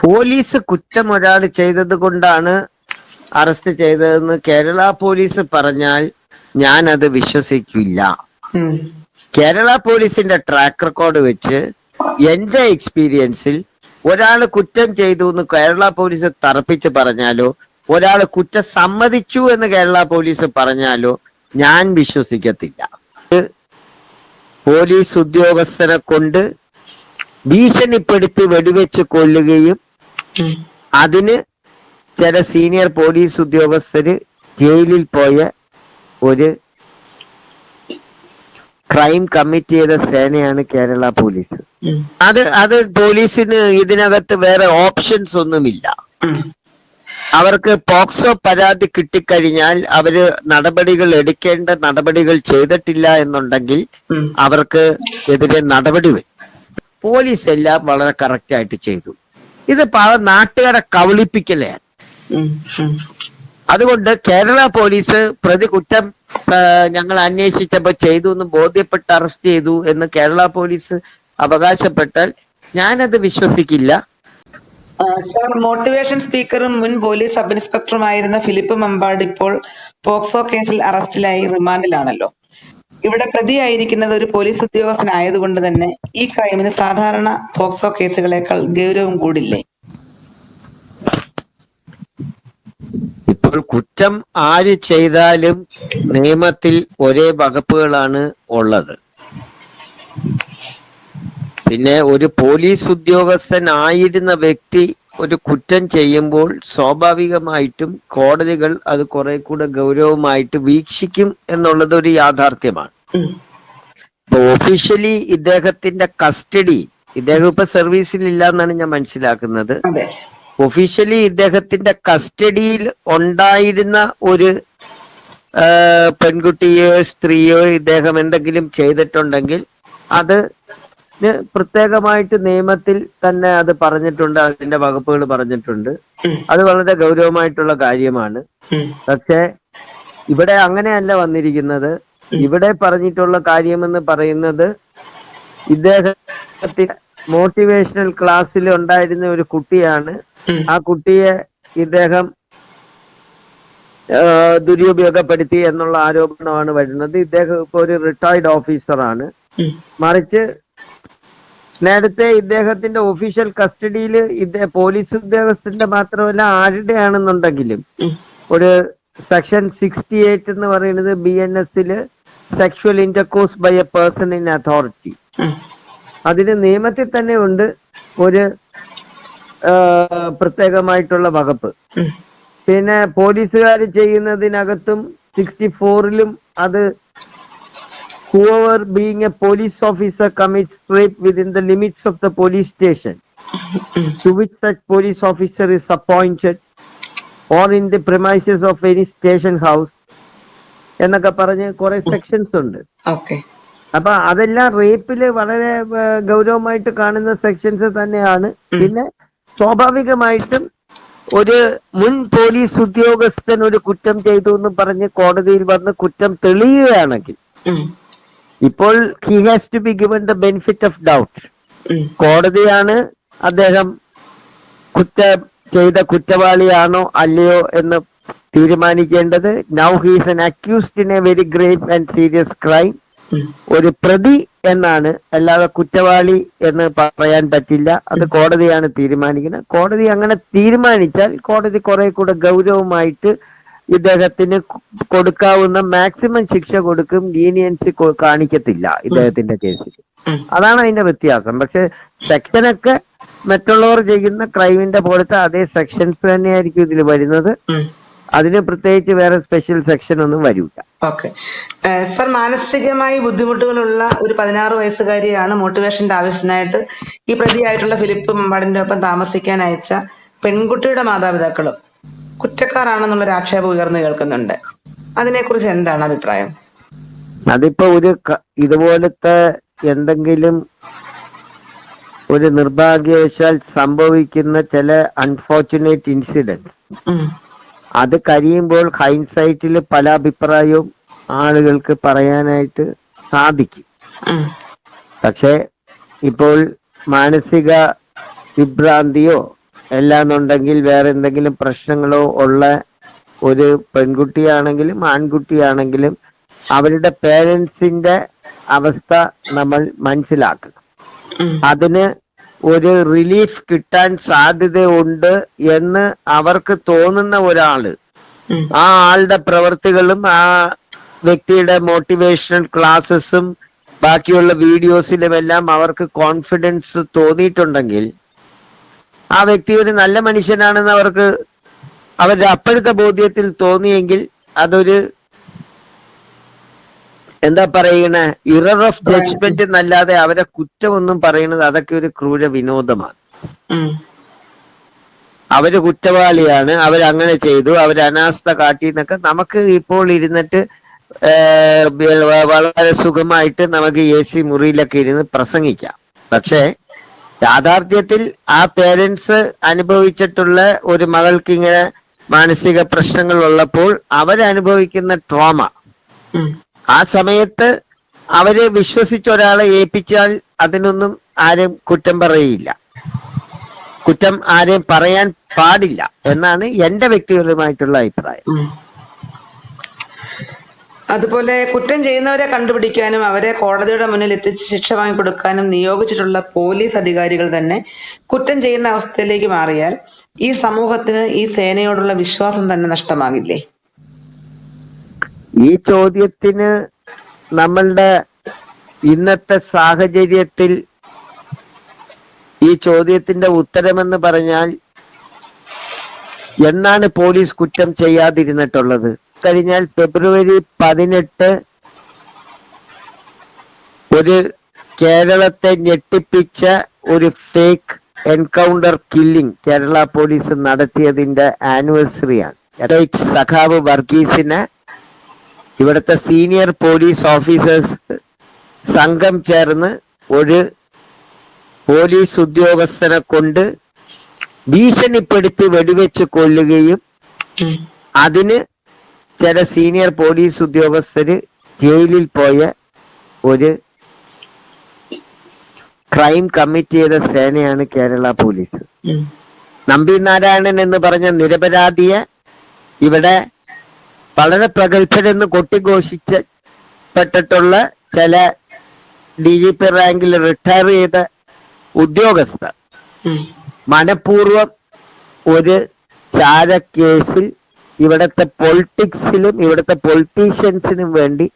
Police കുറ്റം ഒരാൾ ചെയ്തത് കൊണ്ടാണ് അറസ്റ്റ് ചെയ്തതെന്ന് കേരള പോലീസ് പറഞ്ഞാൽ ഞാൻ അത് വിശ്വസിക്കില്ല കേരള പോലീസിന്റെ ട്രാക്ക് റെക്കോർഡ് വെച്ച് എന്റെ എക്സ്പീരിയൻസിൽ ഒരാൾ കുറ്റം ചെയ്തു എന്ന് കേരള പോലീസ് തറപ്പിച്ച് പറഞ്ഞാലോ ഒരാൾ കുറ്റം സമ്മതിച്ചു എന്ന് കേരള പോലീസ് പറഞ്ഞാലോ ഞാൻ വിശ്വസിക്കത്തില്ല പോലീസ് ഉദ്യോഗസ്ഥനെ കൊണ്ട് ഭീഷണിപ്പെടുത്തി വെടിവെച്ച് കൊല്ലുകയും. അതിന് ചില സീനിയർ പോലീസ് ഉദ്യോഗസ്ഥര് ജയിലിൽ പോയ ഒരു ക്രൈം കമ്മിറ്റ് ചെയ്ത സേനയാണ് കേരള പോലീസ്. അത് അത് പോലീസിന് ഇതിനകത്ത് വേറെ ഓപ്ഷൻസ് ഒന്നുമില്ല. അവർക്ക് പോക്സോ പരാതി കിട്ടിക്കഴിഞ്ഞാൽ അവർ നടപടികൾ എടുക്കേണ്ട നടപടികൾ ചെയ്തിട്ടില്ല എന്നുണ്ടെങ്കിൽ അവർക്ക് എതിരെ നടപടി വരും. പോലീസ് എല്ലാം വളരെ കറക്റ്റ് ആയിട്ട് ചെയ്തു. ഇത് പല നാട്ടുകാരെ. ഉം. അതുകൊണ്ട് കേരള പോലീസ് പ്രതി കുറ്റം ഞങ്ങൾ അന്വേഷിച്ചപ്പോൾ ചെയ്തു എന്ന് ബോധ്യപ്പെട്ട് അറസ്റ്റ് ചെയ്തു എന്ന് കേരള പോലീസ് അവകാശപ്പെട്ടാൽ ഞാനത് വിശ്വസിക്കില്ല സാർ മോട്ടിവേഷൻ സ്പീക്കറും മുൻ പോലീസ് സബ് ഇൻസ്പെക്ടറുമായിരുന്ന ഫിലിപ്പ് മമ്പാട് ഇപ്പോൾ പോക്സോ കേസിൽ അറസ്റ്റിലായി റിമാൻഡിലാണല്ലോ ഇവിടെ പ്രതിയായിരിക്കുന്നത് ഒരു പോലീസ് ഉദ്യോഗസ്ഥനായതുകൊണ്ട് തന്നെ ഈ ക്രൈമിന് സാധാരണ പോക്സോ കേസുകളേക്കാൾ ഗൗരവം കൂടില്ലേ? കുറ്റം ആര് ചെയ്താലും നിയമത്തിൽ ഒരേ വകുപ്പുകളാണ് ഉള്ളത്. പിന്നെ ഒരു പോലീസ് ഉദ്യോഗസ്ഥനായിരുന്ന വ്യക്തി ഒരു കുറ്റം ചെയ്യുമ്പോൾ സ്വാഭാവികമായിട്ടും കോടതികൾ അത് കുറെ കൂടെ ഗൗരവമായിട്ട് വീക്ഷിക്കും എന്നുള്ളത് ഒരു യാഥാർത്ഥ്യമാണ്. ഓഫീഷ്യലി ഒഫീഷ്യലി ഇദ്ദേഹത്തിന്റെ കസ്റ്റഡി ഇദ്ദേഹം ഇപ്പൊ സർവീസിൽ ഇല്ല എന്നാണ് ഞാൻ മനസ്സിലാക്കുന്നത്. ഒഫീഷ്യലി ഇദ്ദേഹത്തിന്റെ കസ്റ്റഡിയിൽ ഉണ്ടായിരുന്ന ഒരു പെൺകുട്ടിയോ സ്ത്രീയോ ഇദ്ദേഹം എന്തെങ്കിലും ചെയ്തിട്ടുണ്ടെങ്കിൽ അത് പ്രത്യേകമായിട്ട് നിയമത്തിൽ തന്നെ അത് പറഞ്ഞിട്ടുണ്ട് അതിന്റെ വകുപ്പുകൾ പറഞ്ഞിട്ടുണ്ട്. അത് വളരെ ഗൗരവമായിട്ടുള്ള കാര്യമാണ്. പക്ഷേ ഇവിടെ അങ്ങനെയല്ല വന്നിരിക്കുന്നത്. ഇവിടെ പറഞ്ഞിട്ടുള്ള കാര്യമെന്ന് പറയുന്നത് ഇദ്ദേഹത്തിന്റെ മോട്ടിവേഷണൽ ക്ലാസ്സിൽ ഉണ്ടായിരുന്ന ഒരു കുട്ടിയാണ്. ആ കുട്ടിയെ ഇദ്ദേഹം ദുരുപയോഗപ്പെടുത്തി എന്നുള്ള ആരോപണമാണ് വരുന്നത്. ഇദ്ദേഹം ഇപ്പൊ ഒരു റിട്ടയർഡ് ഓഫീസറാണ്. മറിച്ച് നേരത്തെ ഇദ്ദേഹത്തിന്റെ ഒഫീഷ്യൽ കസ്റ്റഡിയിൽ പോലീസ് ഉദ്യോഗസ്ഥന്റെ മാത്രമല്ല ആരുടെയാണെന്നുണ്ടെങ്കിലും. ഒരു സെക്ഷൻ സിക്സ്റ്റി എയ്റ്റ് എന്ന് പറയുന്നത് ബി എൻ എസിൽ sexual intercourse by a person in authority അതിന് നിയമത്തിൽ തന്നെ ഉണ്ട് ഒരു പ്രത്യേകമായിട്ടുള്ള വകുപ്പ് പിന്നെ പോലീസുകാർ ചെയ്യുന്നതിനകത്തും സിക്സ്റ്റി ഫോറിലും അത് whoever being a police officer commits rape within the limits of the police station to which such police officer is appointed or in the premises of any station house എന്നൊക്കെ പറഞ്ഞ് കുറെ സെക്ഷൻസ് ഉണ്ട് okay അപ്പൊ അതെല്ലാം റേപ്പിൽ വളരെ ഗൗരവമായിട്ട് കാണുന്ന sections തന്നെയാണ് പിന്നെ സ്വാഭാവികമായിട്ടും ഒരു മുൻ പോലീസ് ഉദ്യോഗസ്ഥൻ ഒരു കുറ്റം ചെയ്തു എന്ന് പറഞ്ഞ് കോടതിയിൽ വന്ന് കുറ്റം തെളിയുകയാണെങ്കിൽ. ഇപ്പോൾ he has to be given the benefit of doubt കോടതിയാണ് അദ്ദേഹം കുറ്റ ചെയ്ത കുറ്റവാളിയാണോ അല്ലയോ എന്ന് തീരുമാനിക്കേണ്ടത്. Now he's an accused in a very great and serious crime ഒരു പ്രതി എന്നാണ് അല്ലാതെ കുറ്റവാളി എന്ന് പറയാൻ പറ്റില്ല. അത് കോടതിയാണ് തീരുമാനിക്കുന്നത്. കോടതി അങ്ങനെ തീരുമാനിച്ചാൽ കോടതി കുറെ കൂടെ ഗൗരവമായിട്ട് ഇദ്ദേഹത്തിന് കൊടുക്കാവുന്ന മാക്സിമം ശിക്ഷ കൊടുക്കും. ലീനിയൻസി കാണിക്കത്തില്ല ഇദ്ദേഹത്തിന്റെ കേസിൽ. അതാണ് അതിന്റെ വ്യത്യാസം. പക്ഷെ സെക്ഷനൊക്കെ മറ്റുള്ളവർ ചെയ്യുന്ന ക്രൈമിന്റെ പോലത്തെ അതേ സെക്ഷൻസ് തന്നെയായിരിക്കും ഇതിൽ വരുന്നത്. അതിന് പ്രത്യേകിച്ച് വേറെ സ്പെഷ്യൽ സെക്ഷൻ ഒന്നും വരില്ല ഓക്കെ. സർ മാനസികമായി ബുദ്ധിമുട്ടുകളുള്ള ഒരു പതിനാറ് വയസ്സുകാരിയാണ് മോട്ടിവേഷന്റെ ആവശ്യത്തിനായിട്ട് ഈ പ്രതിയായിട്ടുള്ള ഫിലിപ്പ് മമ്പാടിന്റെ ഒപ്പം താമസിക്കാൻ അയച്ച പെൺകുട്ടിയുടെ മാതാപിതാക്കളും. കുറ്റക്കാരാണെന്നുള്ളൊരു ആക്ഷേപം ഉയർന്നു കേൾക്കുന്നുണ്ട്. അതിനെക്കുറിച്ച് എന്താണ് അഭിപ്രായം? അതിപ്പോ ഒരു ഇതുപോലത്തെ എന്തെങ്കിലും ഒരു നിർഭാഗ്യവശാൽ സംഭവിക്കുന്ന ചില അൺഫോർച്ചുനേറ്റ് ഇൻസിഡന്റ് അത് കഴിയുമ്പോൾ ഹൈൻസൈറ്റിൽ പല അഭിപ്രായവും ആളുകൾക്ക് പറയാനായിട്ട് സാധിക്കും. പക്ഷെ പക്ഷേ ഇപ്പോൾ മാനസിക വിഭ്രാന്തിയോ അല്ലാന്നുണ്ടെങ്കിൽ വേറെ എന്തെങ്കിലും പ്രശ്നങ്ങളോ ഉള്ള ഒരു പെൺകുട്ടിയാണെങ്കിലും ആൺകുട്ടിയാണെങ്കിലും അവരുടെ പേരൻസിന്റെ അവസ്ഥ നമ്മൾ മനസ്സിലാക്കണം. അതിന് ഒരു റിലീഫ് കിട്ടാൻ സാധ്യതയുണ്ട് എന്ന് അവർക്ക് തോന്നുന്ന ഒരാൾ ആ ആളുടെ പ്രവൃത്തികളും ആ വ്യക്തിയുടെ മോട്ടിവേഷണൽ ക്ലാസ്സസും ബാക്കിയുള്ള വീഡിയോസിലും എല്ലാം അവർക്ക് കോൺഫിഡൻസ് തോന്നിയിട്ടുണ്ടെങ്കിൽ ആ വ്യക്തി ഒരു നല്ല മനുഷ്യനാണെന്ന് അവർക്ക് അവരുടെ അപ്പോഴത്തെ ബോധ്യത്തിൽ തോന്നിയെങ്കിൽ അതൊരു എന്താ പറയണ ഇറർ ഓഫ് ജഡ്ജ്മെന്റ് എന്നല്ലാതെ അവരെ കുറ്റമൊന്നും പറയുന്നത് അതൊക്കെ ഒരു ക്രൂര വിനോദമാണ്. അവർ കുറ്റവാളിയാണ് അവരങ്ങനെ ചെയ്തു അവർ അനാസ്ഥ കാട്ടി എന്നൊക്കെ നമുക്ക് ഇപ്പോൾ ഇരുന്നിട്ട് വളരെ സുഖമായിട്ട് നമുക്ക് എ സി മുറിയിലൊക്കെ ഇരുന്ന് പ്രസംഗിക്കാം. പക്ഷേ യാഥാർത്ഥ്യത്തിൽ ആ പേരൻസ് അനുഭവിച്ചിട്ടുള്ള ഒരു മകൾക്ക് ഇങ്ങനെ മാനസിക പ്രശ്നങ്ങൾ ഉള്ളപ്പോൾ അവരനുഭവിക്കുന്ന ട്രോമ ആ സമയത്ത് അവരെ വിശ്വസിച്ച ഒരാളെ ഏൽപ്പിച്ചാൽ അതിനൊന്നും ആരും കുറ്റം പറയില്ല. കുറ്റം ആരെയും പറയാൻ പാടില്ല എന്നാണ് എന്റെ വ്യക്തിപരമായിട്ടുള്ള അഭിപ്രായം. അതുപോലെ കുറ്റം ചെയ്യുന്നവരെ കണ്ടുപിടിക്കാനും അവരെ കോടതിയുടെ മുന്നിൽ എത്തിച്ച് ശിക്ഷ വാങ്ങിക്കൊടുക്കാനും നിയോഗിച്ചിട്ടുള്ള പോലീസ് അധികാരികൾ തന്നെ കുറ്റം ചെയ്യുന്ന അവസ്ഥയിലേക്ക് മാറിയാൽ ഈ സമൂഹത്തിന് ഈ സേനയോടുള്ള വിശ്വാസം തന്നെ നഷ്ടമാകില്ലേ? ഈ ചോദ്യത്തിന് നമ്മളുടെ ഇന്നത്തെ സാഹചര്യത്തിൽ ഈ ചോദ്യത്തിന്റെ ഉത്തരമെന്ന് പറഞ്ഞാൽ എന്നാണ് പോലീസ് കുറ്റം ചെയ്യാതിരുന്നിട്ടുള്ളത്? കഴിഞ്ഞാൽ ഫെബ്രുവരി പതിനെട്ട് ഒരു കേരളത്തെ ഞെട്ടിപ്പിച്ച ഒരു fake encounter killing Kerala police നടത്തിയതിന്റെ ആനിവേഴ്സറിയാണ് സഖാവ് വർഗീസിനെ ഇവിടുത്തെ സീനിയർ പോലീസ് ഓഫീസേഴ്സ് സംഘം ചേർന്ന് ഒരു പോലീസ് ഉദ്യോഗസ്ഥനെ കൊണ്ട് ഭീഷണിപ്പെടുത്തി വെടിവെച്ച് കൊല്ലുകയും. അതിന് ചില സീനിയർ പോലീസ് ഉദ്യോഗസ്ഥര് ജയിലിൽ പോയ ഒരു ക്രൈം കമ്മിറ്റ് ചെയ്ത സേനയാണ് കേരള പോലീസ്. നമ്പി നാരായണൻ എന്ന് പറഞ്ഞ നിരപരാധിയെ ഇവിടെ വളരെ പ്രഗത്ഭരെന്ന് കൊട്ടിഘോഷിച്ചപ്പെട്ടിട്ടുള്ള ചില ഡി ജി പി റാങ്കിൽ റിട്ടയർ ചെയ്ത ഉദ്യോഗസ്ഥർ. മനഃപൂർവം ഒരു ചാരക്കേസിൽ ഇവിടുത്തെ പൊളിറ്റിക്സിലും ഇവിടുത്തെ പൊളിറ്റീഷ്യൻസിനും വേണ്ടി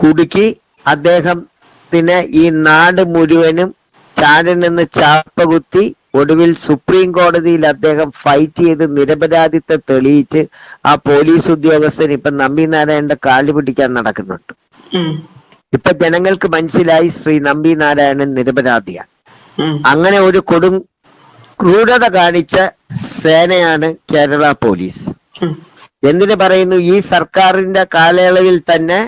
കുടുക്കി അദ്ദേഹത്തിന് ഈ നാട് മുഴുവനും നിന്ന് ചാപ്പകുത്തി ഒടുവിൽ സുപ്രീം കോടതിയിൽ അദ്ദേഹം ഫൈറ്റ് ചെയ്ത് നിരപരാധിത്വം തെളിയിച്ച് ആ പോലീസ് ഉദ്യോഗസ്ഥൻ ഇപ്പൊ നമ്പി നാരായണന്റെ കാൽ പിടിക്കാൻ നടക്കുന്നുണ്ട്. ഇപ്പൊ ജനങ്ങൾക്ക് മനസ്സിലായി ശ്രീ നമ്പി നാരായണൻ നിരപരാധിയാണ്. അങ്ങനെ ഒരു കൊടും ക്രൂരത കാണിച്ച സേനയാണ് കേരള പോലീസ്. എന്തിനു പറയുന്നു ഈ സർക്കാരിന്റെ കാലയളവിൽ തന്നെ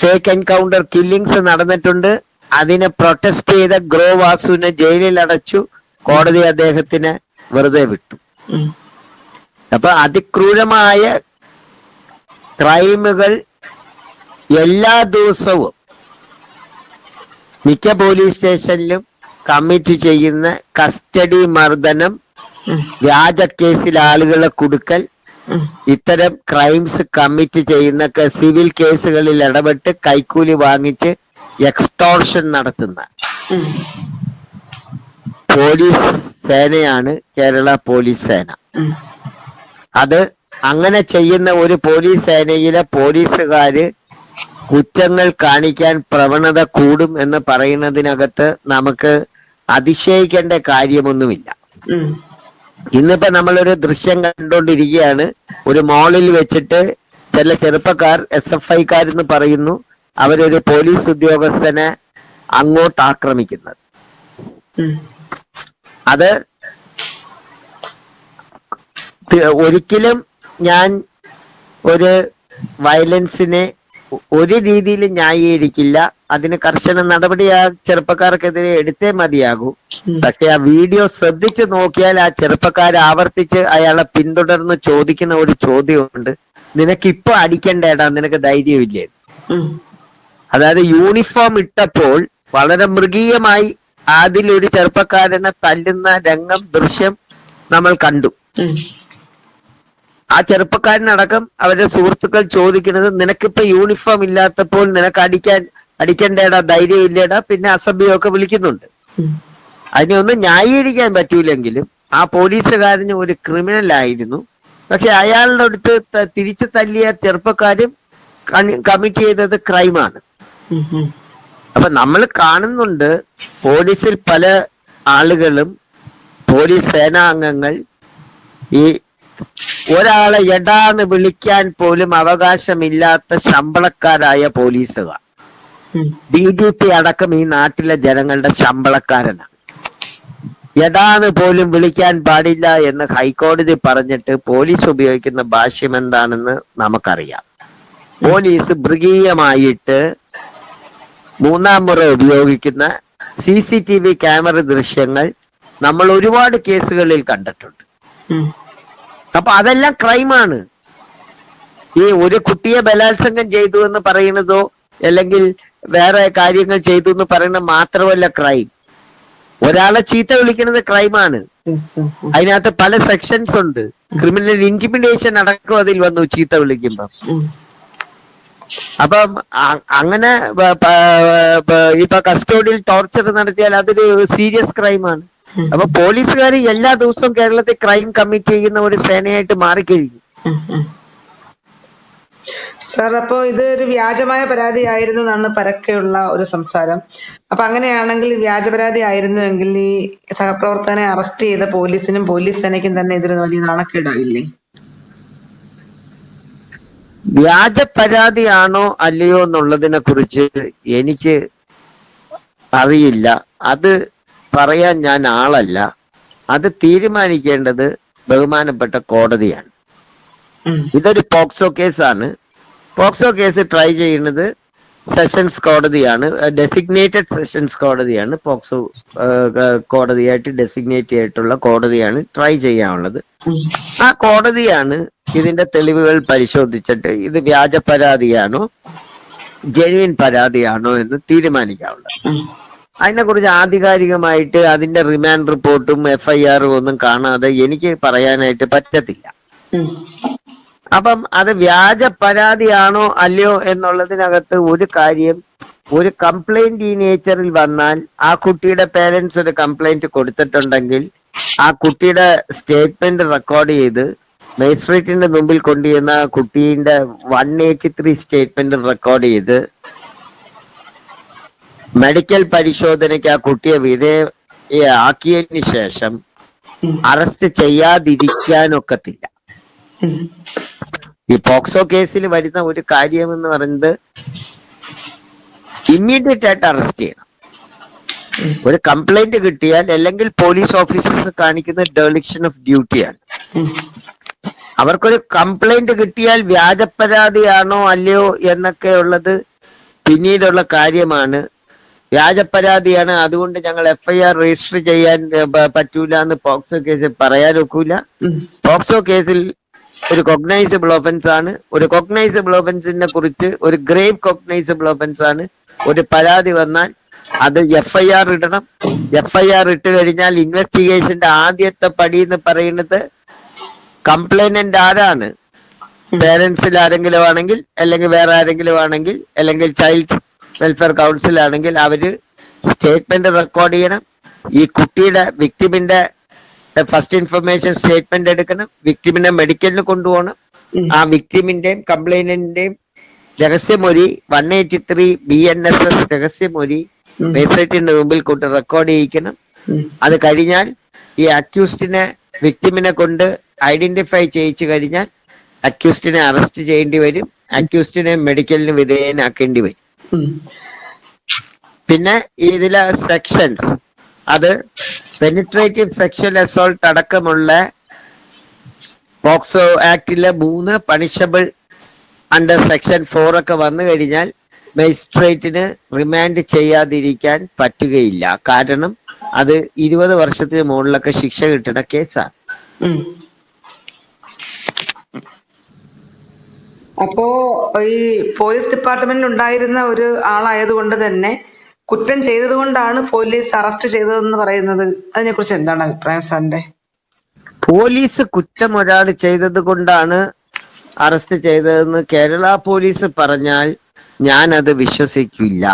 ഫേക്ക് എൻകൗണ്ടർ കില്ലിങ്സ് നടന്നിട്ടുണ്ട് അതിനെ പ്രൊട്ടസ്റ്റ് ചെയ്ത ഗ്രോ വാസുവിനെ ജയിലിൽ അടച്ചു കോടതി അദ്ദേഹത്തിന് വെറുതെ വിട്ടു. അപ്പൊ അതിക്രൂരമായ ക്രൈമുകൾ എല്ലാ ദിവസവും മിക്ക പോലീസ് സ്റ്റേഷനിലും കമ്മിറ്റ് ചെയ്യുന്ന കസ്റ്റഡി മർദ്ദനം. വ്യാജ കേസിൽ ആളുകളെ കുടുക്കൽ. ഇത്തരം ക്രൈംസ് കമ്മിറ്റ് ചെയ്യുന്ന സിവിൽ കേസുകളിൽ ഇടപെട്ട് കൈക്കൂലി വാങ്ങിച്ച് എക്സ്റ്റോർഷൻ നടത്തുന്ന പോലീസ് സേനയാണ് കേരള പോലീസ് സേന അത് അങ്ങനെ ചെയ്യുന്ന ഒരു പോലീസ് സേനയിലെ പോലീസുകാര് കുറ്റങ്ങൾ കാണിക്കാൻ പ്രവണത കൂടും എന്ന് പറയുന്നതിനകത്ത് നമുക്ക് അതിശയിക്കേണ്ട കാര്യമൊന്നുമില്ല. ഇന്നിപ്പോ നമ്മളൊരു ദൃശ്യം കണ്ടുകൊണ്ടിരിക്കുകയാണ് ഒരു മാളിൽ വെച്ചിട്ട് ചില ചെറുപ്പക്കാർ എസ് എഫ് ഐക്കാരെന്ന് പറയുന്നു. അവരൊരു പോലീസ് ഉദ്യോഗസ്ഥനെ അങ്ങോട്ട് ആക്രമിക്കുന്നത് അത് ഒരിക്കലും ഞാൻ ഒരു വയലൻസിനെ ഒരു രീതിയിലും ന്യായീകരിക്കില്ല അതിന് കർശന നടപടി ആ ചെറുപ്പക്കാർക്കെതിരെ എടുത്തേ മതിയാകൂ. പക്ഷെ ആ വീഡിയോ ശ്രദ്ധിച്ചു നോക്കിയാൽ ആ ചെറുപ്പക്കാർ ആവർത്തിച്ച് അയാളെ പിന്തുടർന്ന് ചോദിക്കുന്ന ഒരു ചോദ്യമുണ്ട് നിനക്ക് ഇപ്പൊ അടിക്കണ്ടേടാ നിനക്ക് ധൈര്യമില്ലേ. അതായത് യൂണിഫോം ഇട്ടപ്പോൾ വളരെ മൃഗീയമായി അതിലൊരു ചെറുപ്പക്കാരനെ തല്ലുന്ന രംഗം ദൃശ്യം നമ്മൾ കണ്ടു. ആ ചെറുപ്പക്കാരനടക്കം അവരുടെ സുഹൃത്തുക്കൾ ചോദിക്കുന്നത് നിനക്കിപ്പോ യൂണിഫോം ഇല്ലാത്തപ്പോൾ നിനക്ക് അടിക്കാൻ അടിക്കണ്ടേടാ ധൈര്യം ഇല്ലേടാ? പിന്നെ അസഭ്യമൊക്കെ വിളിക്കുന്നുണ്ട്. അതിനൊന്നും ന്യായീകരിക്കാൻ പറ്റൂലെങ്കിലും ആ പോലീസുകാരന് ഒരു ക്രിമിനൽ ആയിരുന്നു. പക്ഷെ അയാളുടെ അടുത്ത് തിരിച്ചു തല്ലിയ ചെറുപ്പക്കാരും കമ്മിറ്റ് ചെയ്തത് ക്രൈമാണ്. അപ്പൊ നമ്മൾ കാണുന്നുണ്ട് പോലീസിൽ പല ആളുകളും പോലീസ് സേനാംഗങ്ങൾ ഈ ഒരാളെ എടാന്ന് വിളിക്കാൻ പോലും അവകാശമില്ലാത്ത ശമ്പളക്കാരായ പോലീസുകാർ. ഡി ജി പി അടക്കം ഈ നാട്ടിലെ ജനങ്ങളുടെ ശമ്പളക്കാരനാണ് എടാന്ന് പോലും വിളിക്കാൻ പാടില്ല എന്ന് ഹൈക്കോടതി പറഞ്ഞിട്ട് പോലീസ് ഉപയോഗിക്കുന്ന ഭാഷ്യം എന്താണെന്ന് നമുക്കറിയാം പോലീസ് മൃഗീയമായിട്ട് മൂന്നാം മുറ ഉപയോഗിക്കുന്ന C C T V camera ദൃശ്യങ്ങൾ നമ്മൾ ഒരുപാട് കേസുകളിൽ കണ്ടിട്ടുണ്ട്. അപ്പൊ അതെല്ലാം ക്രൈമാണ് ഈ ഒരു കുട്ടിയെ ബലാത്സംഗം ചെയ്തു എന്ന് പറയുന്നതോ അല്ലെങ്കിൽ വേറെ കാര്യങ്ങൾ ചെയ്തു എന്ന് പറയുന്നത് മാത്രമല്ല ക്രൈം ഒരാളെ ചീത്ത വിളിക്കുന്നത് ക്രൈമാണ്. അതിനകത്ത് പല സെക്ഷൻസ് ഉണ്ട് ക്രിമിനൽ ഇന്റിമിഡേഷൻ അടക്കം അതിൽ വന്നു ചീത്ത വിളിക്കുമ്പോൾ. അപ്പം അങ്ങനെ ഇപ്പൊ കസ്റ്റോഡിയിൽ ടോർച്ചർ നടത്തിയാൽ അതൊരു സീരിയസ് ക്രൈമാണ്. അപ്പൊ പോലീസുകാർ എല്ലാ ദിവസവും കേരളത്തിൽ ക്രൈം കമ്മിറ്റ് ചെയ്യുന്ന ഒരു സേനയായിട്ട് മാറിക്കഴിഞ്ഞു. സാർ അപ്പോ ഇത് ഒരു വ്യാജമായ പരാതി ആയിരുന്നു എന്നാണ് പരക്കെയുള്ള ഒരു സംസാരം. അപ്പൊ അങ്ങനെയാണെങ്കിൽ വ്യാജ പരാതി ആയിരുന്നുവെങ്കിൽ ഈ സഹപ്രവർത്തകനെ അറസ്റ്റ് ചെയ്ത പോലീസിനും പോലീസ് സേനയ്ക്കും തന്നെ ഇതിന് വലിയ നാണക്കേടാവില്ലേ വ്യാജ പരാതിയാണോ അല്ലയോ എന്നുള്ളതിനെ കുറിച്ച് എനിക്ക് അറിയില്ല. അത് പറയാൻ ഞാൻ ആളല്ല. അത് തീരുമാനിക്കേണ്ടത് ബഹുമാനപ്പെട്ട കോടതിയാണ്. ഇതൊരു പോക്സോ കേസാണ്. പോക്സോ കേസ് ട്രൈ ചെയ്യുന്നത് സെഷൻസ് കോടതിയാണ്. ഡെസിഗ്നേറ്റഡ് സെഷൻസ് കോടതിയാണ്. പോക്സോ കോടതിയായിട്ട് ഡെസിഗ്നേറ്റ് ചെയ്തിട്ടുള്ള കോടതിയാണ് ട്രൈ ചെയ്യാനുള്ളത്. ആ കോടതിയാണ് ഇതിന്റെ തെളിവുകൾ പരിശോധിച്ചിട്ട് ഇത് വ്യാജ പരാതിയാണോ ജെനുവിൻ പരാതിയാണോ എന്ന് തീരുമാനിക്കാവുന്നത് ഉം. അതിനെക്കുറിച്ച് ആധികാരികമായിട്ട് അതിന്റെ റിമാൻഡ് റിപ്പോർട്ടും എഫ്ഐആറും ഒന്നും കാണാതെ എനിക്ക് പറയാനായിട്ട് പറ്റത്തില്ല. അപ്പം അത് വ്യാജ പരാതിയാണോ അല്ലയോ എന്നുള്ളതിനകത്ത് ഒരു കാര്യം ഒരു കംപ്ലൈന്റ് ഈ നേച്ചറിൽ വന്നാൽ ആ കുട്ടിയുടെ പേരൻസ് ഒരു കംപ്ലൈന്റ് കൊടുത്തിട്ടുണ്ടെങ്കിൽ ആ കുട്ടിയുടെ സ്റ്റേറ്റ്മെന്റ് റെക്കോർഡ് ചെയ്ത് മജിസ്ട്രേറ്റിന്റെ മുമ്പിൽ കൊണ്ടുചെന്ന ആ കുട്ടീന്റെ one eighty three statement record ചെയ്ത് മെഡിക്കൽ പരിശോധനയ്ക്ക് ആ കുട്ടിയെ വിധേയമാക്കിയതിന് ശേഷം. അറസ്റ്റ് ചെയ്യാതിരിക്കാനൊക്കത്തില്ല ഈ പോക്സോ കേസിൽ വരുന്ന ഒരു കാര്യം എന്ന് പറയുന്നത് ഇമ്മീഡിയറ്റ് ആയിട്ട് അറസ്റ്റ് ചെയ്യണം ഒരു കംപ്ലൈന്റ് കിട്ടിയാൽ അല്ലെങ്കിൽ പോലീസ് ഓഫീസേഴ്സ് കാണിക്കുന്ന ഡെലിക്ഷൻ ഓഫ് ഡ്യൂട്ടിയാണ്. അവർക്കൊരു കംപ്ലൈന്റ് കിട്ടിയാൽ വ്യാജപരാതിയാണോ അല്ലയോ എന്നൊക്കെ ഉള്ളത് പിന്നീടുള്ള കാര്യമാണ് വ്യാജ പരാതിയാണ് അതുകൊണ്ട് ഞങ്ങൾ എഫ്ഐആർ രജിസ്റ്റർ ചെയ്യാൻ പറ്റൂല എന്ന് പോക്സോ കേസിൽ പറയാൻ ഒക്കൂല. പോക്സോ കേസിൽ ഒരു കൊഗ്നൈസബിൾ ഓഫൻസ് ആണ്. ഒരു കൊഗ്നൈസബിൾ ഓഫൻസിനെ കുറിച്ച് ഒരു ഗ്രേവ് കൊഗ്നൈസബിൾ ഓഫൻസ് ആണ്. ഒരു പരാതി വന്നാൽ അത് എഫ് ഐ ആർ ഇടണം. എഫ് ഐ ആർ ഇട്ട് കഴിഞ്ഞാൽ ഇൻവെസ്റ്റിഗേഷന്റെ ആദ്യത്തെ പടി എന്ന് പറയുന്നത് കംപ്ലൈനന്റ് ആരാണ്? പേരൻസിൽ ആരെങ്കിലും ആണെങ്കിൽ അല്ലെങ്കിൽ വേറെ ആരെങ്കിലും ആണെങ്കിൽ അല്ലെങ്കിൽ ചൈൽഡ് വെൽഫെയർ കൗൺസിൽ ആണെങ്കിൽ അവർ സ്റ്റേറ്റ്മെന്റ് റെക്കോർഡ് ചെയ്യണം. ഈ കുട്ടിയുടെ വിക്ടിമിന്റെ ഫസ്റ്റ് ഇൻഫർമേഷൻ സ്റ്റേറ്റ്മെന്റ് എടുക്കണം. വിക്ടിമിനെ മെഡിക്കലിന് കൊണ്ടുപോകണം. ആ വിക്ടിമിന്റെയും കംപ്ലൈനന്റിന്റെയും രഹസ്യമൊരി one eighty three B N S S രഹസ്യമൊരി വെബ്സൈറ്റിന്റെ മുമ്പിൽ കൊണ്ട് റെക്കോർഡ് ചെയ്യിക്കണം. അത് കഴിഞ്ഞാൽ ഈ അക്യൂസ്റ്റിനെ വിക്ടിമിനെ കൊണ്ട് ഐഡന്റിഫൈ ചെയ്യിച്ചു കഴിഞ്ഞാൽ അക്യൂസ്റ്റിനെ അറസ്റ്റ് ചെയ്യേണ്ടി വരും. അക്യൂസ്റ്റിനെ മെഡിക്കലിന് വിധേയനാക്കേണ്ടി വരും. പിന്നെ ഇതിലെ സെക്ഷൻസ് അത് പെനിട്രേറ്റീവ് സെക്ഷൽ അസോൾട്ട് അടക്കമുള്ള പോക്സോ ആക്ടിലെ മൂന്ന് പണിഷബിൾ അണ്ടർ സെക്ഷൻ ഫോർ ഒക്കെ വന്നു കഴിഞ്ഞാൽ മജിസ്ട്രേറ്റിന് റിമാൻഡ് ചെയ്യാതിരിക്കാൻ പറ്റുകയില്ല. കാരണം അത് ഇരുപത് വർഷത്തിന് മുകളിലൊക്കെ ശിക്ഷ കിട്ടുന്ന കേസാണ് അപ്പോ ഈ പോലീസ് ഡിപ്പാർട്ട്മെന്റിൽ ഉണ്ടായിരുന്ന ഒരു ആളായതുകൊണ്ട് തന്നെ കുറ്റം ചെയ്തതുകൊണ്ടാണ് പോലീസ് അറസ്റ്റ് ചെയ്തതെന്ന് പറയുന്നത്. അതിനെ കുറിച്ച് എന്താണ് അഭിപ്രായം സാറിന്റെ? പോലീസ് കുറ്റം ഒരാൾ ചെയ്തത് കൊണ്ടാണ് അറസ്റ്റ് ചെയ്തതെന്ന് കേരള പോലീസ് പറഞ്ഞാൽ ഞാൻ അത് വിശ്വസിക്കില്ല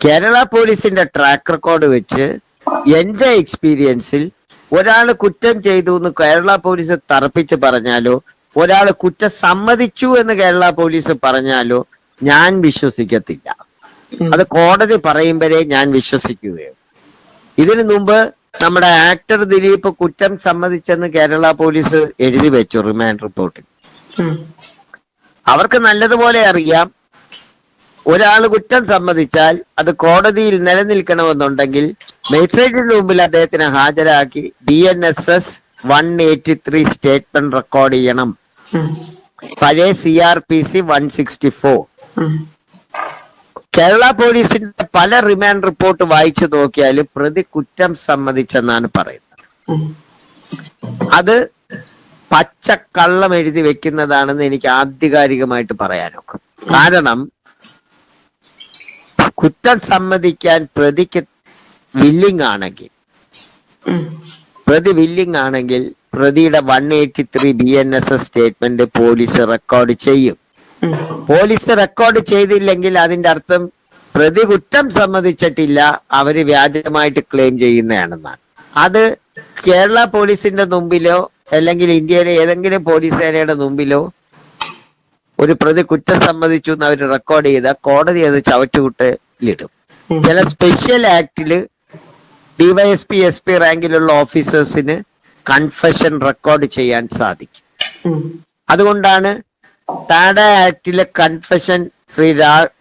കേരള പോലീസിന്റെ ട്രാക്ക് റെക്കോർഡ് വെച്ച് എന്റെ എക്സ്പീരിയൻസിൽ ഒരാൾ കുറ്റം ചെയ്തു എന്ന് കേരള പോലീസ് തറപ്പിച്ച് പറഞ്ഞാലോ ഒരാൾ കുറ്റം സമ്മതിച്ചു എന്ന് കേരള പോലീസ് പറഞ്ഞാലോ ഞാൻ വിശ്വസിക്കത്തില്ല. അത് കോടതി പറയുമ്പോഴേ ഞാൻ വിശ്വസിക്കുകയും ഇതിനു മുമ്പ് നമ്മുടെ ആക്ടർ ദിലീപ് കുറ്റം സമ്മതിച്ചെന്ന് കേരള പോലീസ് എഴുതി വെച്ചു റിമാൻഡ് റിപ്പോർട്ടിൽ. അവർക്ക് നല്ലതുപോലെ അറിയാം ഒരാൾ കുറ്റം സമ്മതിച്ചാൽ അത് കോടതിയിൽ നിലനിൽക്കണമെന്നുണ്ടെങ്കിൽ മെസ്സേജിന് മുമ്പിൽ അദ്ദേഹത്തിനെ ഹാജരാക്കി D N S S one eighty three statement record ചെയ്യണം. പഴയ C R P C one sixty four Kerala പോലീസിന്റെ പല റിമാൻഡ് റിപ്പോർട്ട് വായിച്ചു നോക്കിയാൽ പ്രതി കുറ്റം സമ്മതിച്ചെന്നാണ് പറയുന്നത്. അത് പച്ചക്കള്ളം എഴുതി വെക്കുന്നതാണെന്ന് എനിക്ക് ആധികാരികമായിട്ട് പറയാനൊക്കും. കാരണം കുറ്റം സമ്മതിക്കാൻ പ്രതിക്ക് വില്ലിംഗ് ആണെങ്കിൽ പ്രതി വില്ലിംഗ് ആണെങ്കിൽ പ്രതിയുടെ one eighty three B N S S statement police record ചെയ്യും. പോലീസ് റെക്കോർഡ് ചെയ്തില്ലെങ്കിൽ അതിന്റെ അർത്ഥം പ്രതി കുറ്റം സമ്മതിച്ചിട്ടില്ല അവർ വ്യാജമായിട്ട് ക്ലെയിം ചെയ്യുന്നതാണെന്നാണ് അത് കേരള പോലീസിന്റെ മുമ്പിലോ അല്ലെങ്കിൽ ഇന്ത്യയിലെ ഏതെങ്കിലും പോലീസ് സേനയുടെ മുമ്പിലോ ഒരു പ്രതി കുറ്റം സമ്മതിച്ചു എന്ന് അവർ റെക്കോർഡ് ചെയ്ത കോടതി അത് ചവറ്റുകുട്ടിലിടും ചില സ്പെഷ്യൽ ആക്ടിൽ ഡിവൈഎസ്പി എസ് പി റാങ്കിലുള്ള ഓഫീസേഴ്സിന് കൺഫെഷൻ റെക്കോർഡ് ചെയ്യാൻ സാധിക്കും. അതുകൊണ്ടാണ് ടാഡ ആക്ടിലെ കൺഫഷൻ ശ്രീ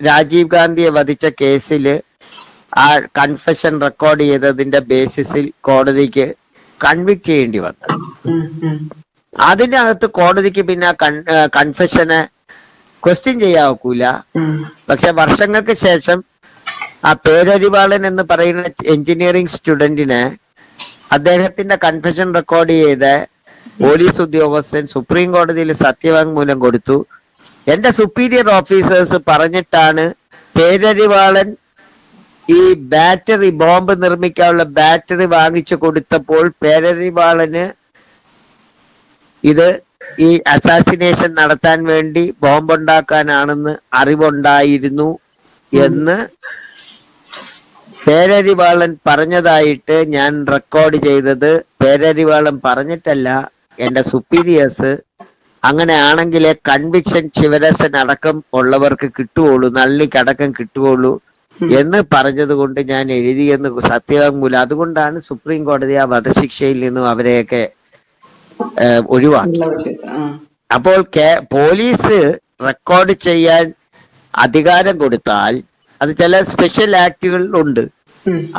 രാജീവ് ഗാന്ധിയെ വധിച്ച കേസിൽ ആ കൺഫഷൻ റെക്കോർഡ് ചെയ്തതിന്റെ ബേസിസിൽ കോടതിക്ക് കൺവിക്ട് ചെയ്യേണ്ടി വന്നത്. അതിനകത്ത് കോടതിക്ക് പിന്നെ കൺഫഷനെ ക്വസ്റ്റ്യൻ ചെയ്യാവൂല പക്ഷെ വർഷങ്ങൾക്ക് ശേഷം ആ പേരരിവാളൻ എന്ന് പറയുന്ന എഞ്ചിനീയറിംഗ് സ്റ്റുഡന്റിന് അദ്ദേഹത്തിന്റെ കൺഫെഷൻ റെക്കോർഡ് ചെയ്ത് പോലീസ് ഉദ്യോഗസ്ഥൻ സുപ്രീം കോടതിയിൽ സത്യവാങ്മൂലം കൊടുത്തു. എന്റെ സുപ്പീരിയർ ഓഫീസേഴ്സ് പറഞ്ഞിട്ടാണ് പേരരിവാളൻ ഈ ബാറ്ററി ബോംബ് നിർമ്മിക്കാനുള്ള ബാറ്ററി വാങ്ങിച്ചു കൊടുത്തപ്പോൾ പേരരിവാളന് ഇത് ഈ അസാസിനേഷൻ നടത്താൻ വേണ്ടി ബോംബുണ്ടാക്കാനാണെന്ന് അറിവുണ്ടായിരുന്നു എന്ന് പേരരിവാളൻ പറഞ്ഞതായിട്ട് ഞാൻ റെക്കോർഡ് ചെയ്തത്. പേരരിവാളൻ പറഞ്ഞിട്ടല്ല എന്റെ സുപ്പീരിയേഴ്സ് അങ്ങനെ ആണെങ്കിലേ കൺവിക്ഷൻ ശിവരസൻ അടക്കം ഉള്ളവർക്ക് കിട്ടുകയുള്ളൂ നള്ളിക്കടക്കം കിട്ടുകയുള്ളൂ എന്ന് പറഞ്ഞതുകൊണ്ട് ഞാൻ എഴുതിയെന്ന് സത്യവാങ്മൂലം. അതുകൊണ്ടാണ് സുപ്രീം കോടതി ആ വധശിക്ഷയിൽ നിന്നും അവരെയൊക്കെ ഒഴിവാക്കി. അപ്പോൾ പോലീസ് റെക്കോർഡ് ചെയ്യാൻ അധികാരം കൊടുത്താൽ അത് ചില സ്പെഷ്യൽ ആക്ടുകൾ ഉണ്ട്.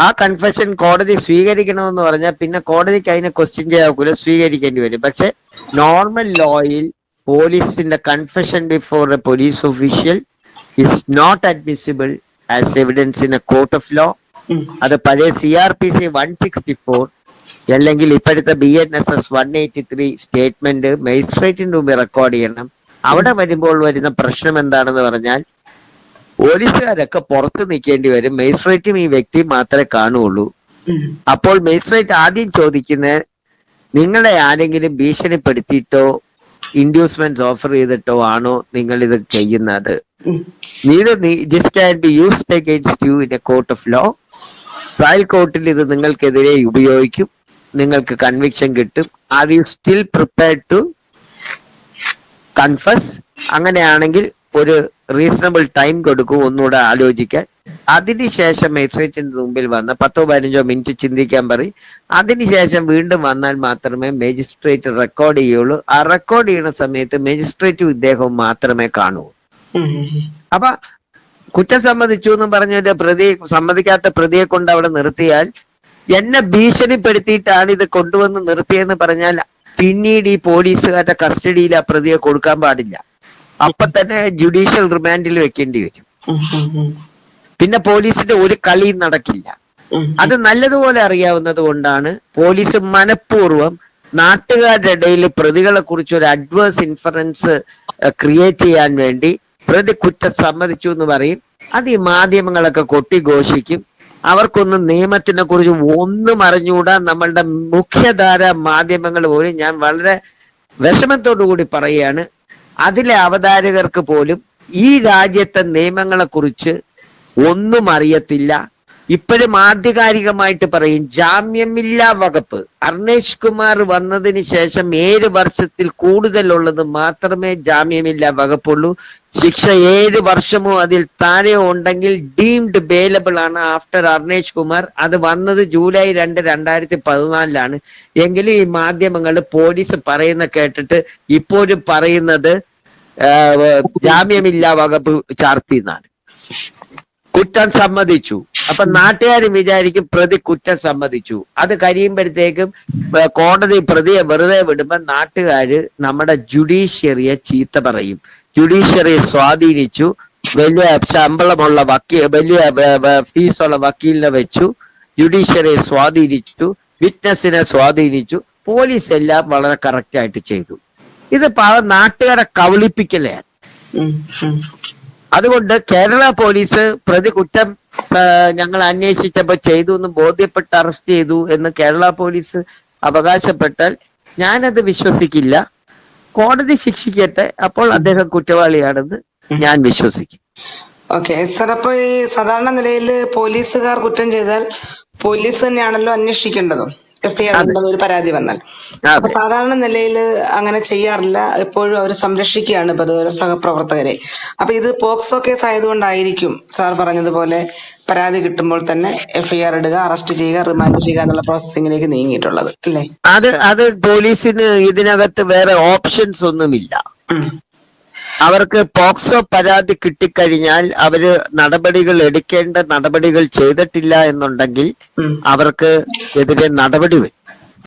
ആ കൺഫെഷൻ കോടതി സ്വീകരിക്കണമെന്ന് പറഞ്ഞാൽ പിന്നെ കോടതിക്ക് അതിനെ ക്വസ്റ്റ്യൻ ചെയ്യാക്കൂല സ്വീകരിക്കേണ്ടി വരും. പക്ഷെ നോർമൽ ലോയിൽ പോലീസിന്റെ confession before a police official is not admissible as evidence in a court of law. അത് പഴയ C R P C one sixty four അല്ലെങ്കിൽ ഇപ്പോഴത്തെ B N S S one eighty three statement മജിസ്ട്രേറ്റിന്റെ മുമ്പിൽ record ചെയ്യണം. അവിടെ വരുമ്പോൾ വരുന്ന പ്രശ്നം എന്താണെന്ന് പറഞ്ഞാൽ പോലീസുകാരൊക്കെ പുറത്ത് നിൽക്കേണ്ടി വരും. മജിസ്ട്രേറ്റും ഈ വ്യക്തി മാത്രമേ കാണുകയുള്ളൂ. അപ്പോൾ മജിസ്ട്രേറ്റ് ആദ്യം ചോദിക്കുന്നത് നിങ്ങളെ ആരെങ്കിലും ഭീഷണിപ്പെടുത്തിയിട്ടോ ഇൻഡ്യൂസ്മെന്റ് ഓഫർ ചെയ്തിട്ടോ ആണോ നിങ്ങൾ ഇത് ചെയ്യുന്നത്. Need this can be used against you in a court of law trial കോർട്ടിൽ ഇത് നിങ്ങൾക്കെതിരെ ഉപയോഗിക്കും. നിങ്ങൾക്ക് കൺവിക്ഷൻ കിട്ടും. Are you still prepared to confess അങ്ങനെയാണെങ്കിൽ ഒരു റീസണബിൾ ടൈം കൊടുക്കും ഒന്നുകൂടെ ആലോചിക്കാൻ. അതിനുശേഷം മജിസ്ട്രേറ്റിന്റെ മുമ്പിൽ വന്ന പത്തോ പതിനഞ്ചോ മിനിറ്റ് ചിന്തിക്കാൻ പറയും. അതിനുശേഷം വീണ്ടും വന്നാൽ മാത്രമേ മജിസ്ട്രേറ്റ് റെക്കോർഡ് ചെയ്യുള്ളൂ. ആ റെക്കോർഡ് ചെയ്യുന്ന സമയത്ത് മജിസ്ട്രേറ്റും ഇദ്ദേഹവും മാത്രമേ കാണൂ. അപ്പൊ കുറ്റം സമ്മതിച്ചു എന്ന് പറഞ്ഞൊരു പ്രതി സമ്മതിക്കാത്ത പ്രതിയെ കൊണ്ട് അവിടെ നിർത്തിയാൽ എന്നെ ഭീഷണിപ്പെടുത്തിയിട്ടാണ് ഇത് കൊണ്ടുവന്ന് നിർത്തിയെന്ന് പറഞ്ഞാൽ പിന്നീട് ഈ പോലീസുകാരുടെ കസ്റ്റഡിയിൽ ആ പ്രതിയെ കൊടുക്കാൻ പാടില്ല. അപ്പൊ തന്നെ ജുഡീഷ്യൽ റിമാൻഡിൽ വെക്കേണ്ടി വരും. പിന്നെ പോലീസിന്റെ ഒരു കളി നടക്കില്ല. അത് നല്ലതുപോലെ അറിയാവുന്നത് കൊണ്ടാണ് പോലീസ് മനഃപൂർവം നാട്ടുകാരുടെ ഇടയിൽ പ്രതികളെ കുറിച്ച് ഒരു അഡ്വേഴ്സ് ഇൻഫറൻസ് ക്രിയേറ്റ് ചെയ്യാൻ വേണ്ടി പ്രതി കുറ്റം സമ്മതിച്ചു എന്ന് പറയും. അത് ഈ മാധ്യമങ്ങളൊക്കെ കൊട്ടിഘോഷിക്കും. അവർക്കൊന്നും നിയമത്തിനെ കുറിച്ച് ഒന്നും അറിഞ്ഞുകൂടാ. നമ്മളുടെ മുഖ്യധാര മാധ്യമങ്ങൾ പോലും ഞാൻ വളരെ വിഷമത്തോടു കൂടി പറയുകയാണ്. അതിലെ അവതാരകർക്ക് പോലും ഈ രാജ്യത്തെ നിയമങ്ങളെ കുറിച്ച് ഒന്നും അറിയത്തില്ല. ഇപ്പോഴും ആധികാരികമായിട്ട് പറയും ജാമ്യമില്ലാ വകുപ്പ്. അർണേഷ് കുമാർ വന്നതിന് ശേഷം ഏഴ് വർഷത്തിൽ കൂടുതലുള്ളത് മാത്രമേ ജാമ്യമില്ലാ വകുപ്പുള്ളൂ. ശിക്ഷ ഏഴ് വർഷമോ അതിൽ താഴെയോ ഉണ്ടെങ്കിൽ ഡീംഡ് ബെയിലബിൾ ആണ് ആഫ്റ്റർ അർണേഷ് കുമാർ. അത് വന്നത് ജൂലൈ രണ്ട് രണ്ടായിരത്തി പതിനാലിലാണ്. എങ്കിലും ഈ മാധ്യമങ്ങൾ പോലീസ് പറയുന്ന കേട്ടിട്ട് ഇപ്പോഴും പറയുന്നത് ജാമ്യമില്ലാ വകുപ്പ് ചാർത്തി എന്നാണ്. കുറ്റം സമ്മതിച്ചു. അപ്പൊ നാട്ടുകാർ വിചാരിക്കും പ്രതി കുറ്റം സമ്മതിച്ചു. അത് കഴിയുമ്പോഴത്തേക്കും കോടതി പ്രതിയെ വെറുതെ വിടുമ്പോ നാട്ടുകാര് നമ്മുടെ ജുഡീഷ്യറിയെ ചീത്ത പറയും. ജുഡീഷ്യറിയെ സ്വാധീനിച്ചു. വലിയ ശമ്പളമുള്ള വക്കീൽ വലിയ ഫീസുള്ള വക്കീലിനെ വെച്ചു. ജുഡീഷ്യറിയെ സ്വാധീനിച്ചു. വിറ്റ്നസിനെ സ്വാധീനിച്ചു. പോലീസ് എല്ലാം വളരെ കറക്റ്റ് ആയിട്ട് ചെയ്തു. ഇത് നാട്ടുകാരെ ഉം. അതുകൊണ്ട് കേരള പോലീസ് പ്രതി കുറ്റം ഞങ്ങൾ അന്വേഷിച്ചപ്പോൾ ചെയ്തു എന്ന് ബോധ്യപ്പെട്ട് അറസ്റ്റ് ചെയ്തു എന്ന് കേരള പോലീസ് അവകാശപ്പെട്ടാൽ ഞാനത് വിശ്വസിക്കില്ല. കോടതി ശിക്ഷിക്കട്ടെ അപ്പോൾ അദ്ദേഹം കുറ്റവാളിയാണെന്ന് ഞാൻ വിശ്വസിക്കും. ഓക്കെ സാർ അപ്പൊ ഈ സാധാരണ നിലയിൽ പോലീസുകാർ കുറ്റം ചെയ്താൽ പോലീസ് തന്നെയാണല്ലോ അന്വേഷിക്കേണ്ടതും? എഫ്ഐആർ ഉണ്ടെന്ന് ഒരു പരാതി വന്നാൽ. അപ്പൊ സാധാരണ നിലയിൽ അങ്ങനെ ചെയ്യാറില്ല. എപ്പോഴും അവർ സംരക്ഷിക്കുകയാണ് ഇപ്പൊ അതുപോലെ സഹപ്രവർത്തകരെ. അപ്പൊ ഇത് പോക്സോ കേസ് ആയതുകൊണ്ടായിരിക്കും സാർ പറഞ്ഞതുപോലെ പരാതി കിട്ടുമ്പോൾ തന്നെ എഫ്ഐആർ ഇടുക അറസ്റ്റ് ചെയ്യുക റിമാൻഡ് ചെയ്യുക എന്നുള്ള പ്രോസസിംഗിലേക്ക് നീങ്ങിയിട്ടുള്ളത്. അല്ലേ? അത് അത് പോലീസിന് ഇതിനകത്ത് വേറെ ഓപ്ഷൻസ് ഒന്നുമില്ല. അവർക്ക് പോക്സോ പരാതി കിട്ടിക്കഴിഞ്ഞാൽ അവർ നടപടികൾ എടുക്കേണ്ട നടപടികൾ ചെയ്തിട്ടില്ല എന്നുണ്ടെങ്കിൽ അവർക്ക് എതിരെ നടപടി വരും.